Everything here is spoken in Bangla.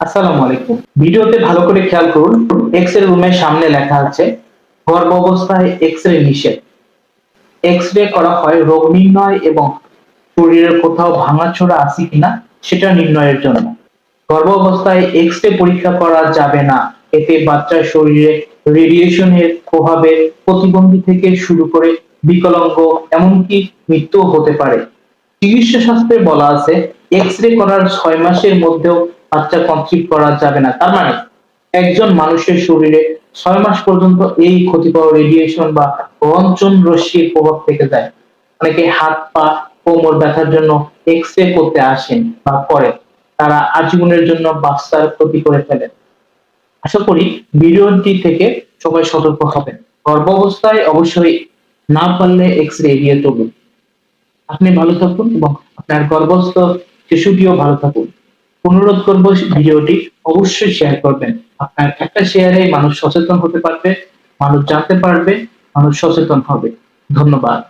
আসসালামু আলাইকুম। ভিডিওতে ভালো করে খেয়াল করুন এক্স রে রুমের সামনে লেখা আছে, গর্ভ অবস্থায় এক্স রে নিষেধ। এক্স রে করা হয় রোগ নির্ণয় এবং শরীরের কোথাও ভাঙাচোরা আছে কিনা, সেটা নির্ণয়ের জন্য। গর্ভ অবস্থায় এক্স রে পরীক্ষা করা যাবে না। এতে বাচ্চার শরীরে রেডিয়েশনের প্রভাবে প্রতিবন্ধী থেকে শুরু করে বিকলাঙ্গ, এমনকি মৃত্যু হতে পারে। চিকিৎসা শাস্ত্রে বলা আছে এক্স রে করার ছয় মাসের মধ্যেও বাচ্চা কনসিভ করা যাবে না। তার মানে একজন মানুষের শরীরে ছয় মাস পর্যন্ত এই ক্ষতিকর রেডিয়েশন বা রঞ্চন রশ্মির প্রভাব থেকে যায়। অনেকে হাত, পা, কোমর ব্যথার জন্য এক্স রে করতে আসেন বা করেন। তারা আজীবনের জন্য বাচ্চার ক্ষতি করে ফেলেন আশা করি ভিডিওটি থেকে সবাই সতর্ক হবেন। গর্ভাবস্থায় অবশ্যই না পারলে এক্স রে এড়িয়ে চলুন। আপনি ভালো থাকুন এবং আপনার গর্ভস্থ শিশুটিও ভালো থাকুন। অনুরোধ করব ভিডিওটি অবশ্যই শেয়ার করবেন। আপনার একটা শেয়ারে মানুষ সচেতন হতে পারবে, মানুষ জানতে পারবে, মানুষ সচেতন হবে। ধন্যবাদ।